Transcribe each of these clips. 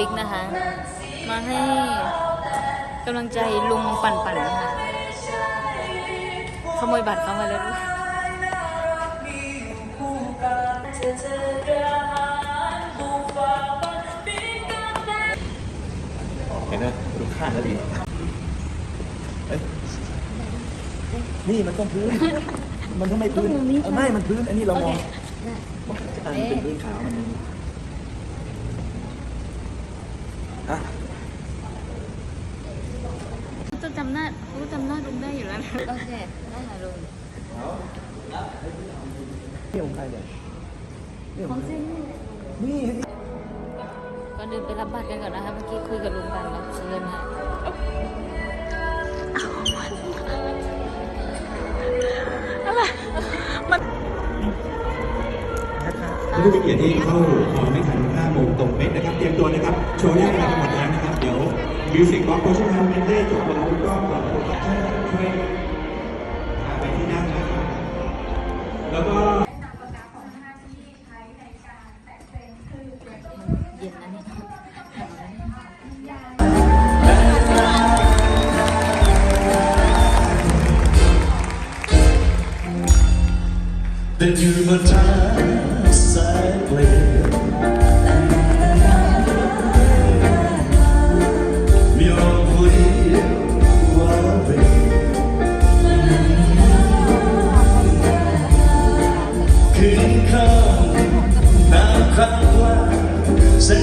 วิกนะคะ มาให้กำลังใจลุงปั่นปั่นนะคะขโมยบัตรเข้ามาแล้วด้วยเห็นไหมดูข้างแล้วดิเอ้ยนี่มันต้องพื้น มันต้องไม่พื้นเออไม่ มันพื้น อันนี้เรามองอันนี้เป็นพื้นขาวมันฮะ จะจำหน้ารู้จำหน้าลุงได้อยู่แล้วนะ โอเคได้ค่ะลุงนี่ของใครเนี่ยนี่ขของเส้นนี่ก่อนเดินไปรับบัตรกันก่อนนะคะเมื่อกี้คุยกับลุงกันแล้วเชิญค่ะผู้มีเกียรติที่เข้าขอไม่ทัน5โมงตรงเป๊ะนะครับ เตรียมตัวนะครับ โชว์ได้เวลาหมดแล้วนะครับเดี๋ย มิวสิกบ็อกซ์โพชั่นทำเมนเต้จบแล้วก็ขอทุกท่านช่วยพาไปที่นั่งนะครับแล้วก็เย็นนะเนี่ยเดินอยู่บนทางสายเปลี่ยว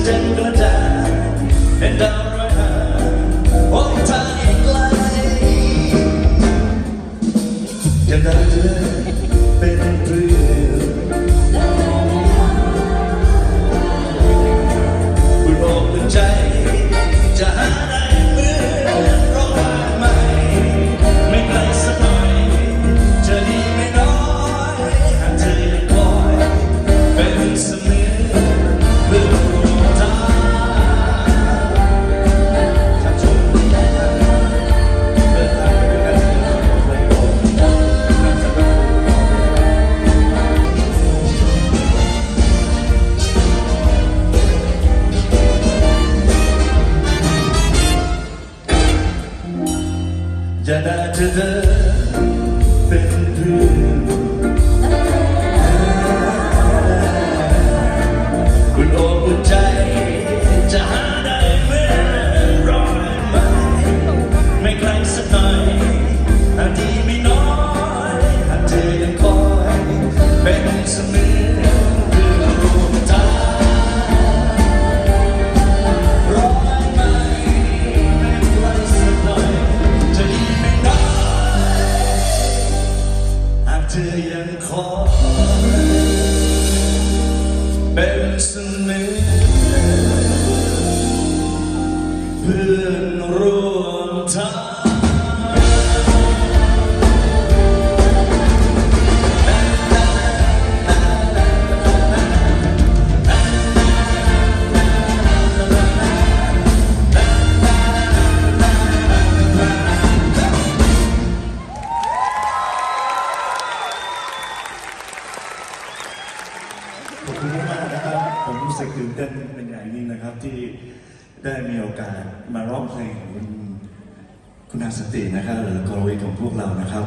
เส้นจันกระจางเป็นดาวร้อยหาหนทางอีกไกลจะได้เธอเป็นเพื่อน จะได้ อยังคอยเป็นเสมือน คุณมากนะครับ ผมรู้สึกตื่นเต้นเป็นอย่างยิ่งนะครับที่ได้มีโอกาสมาร้องเพลงของคุณคุณอาสตินะครับหรือกรวิของพวกเรานะครับ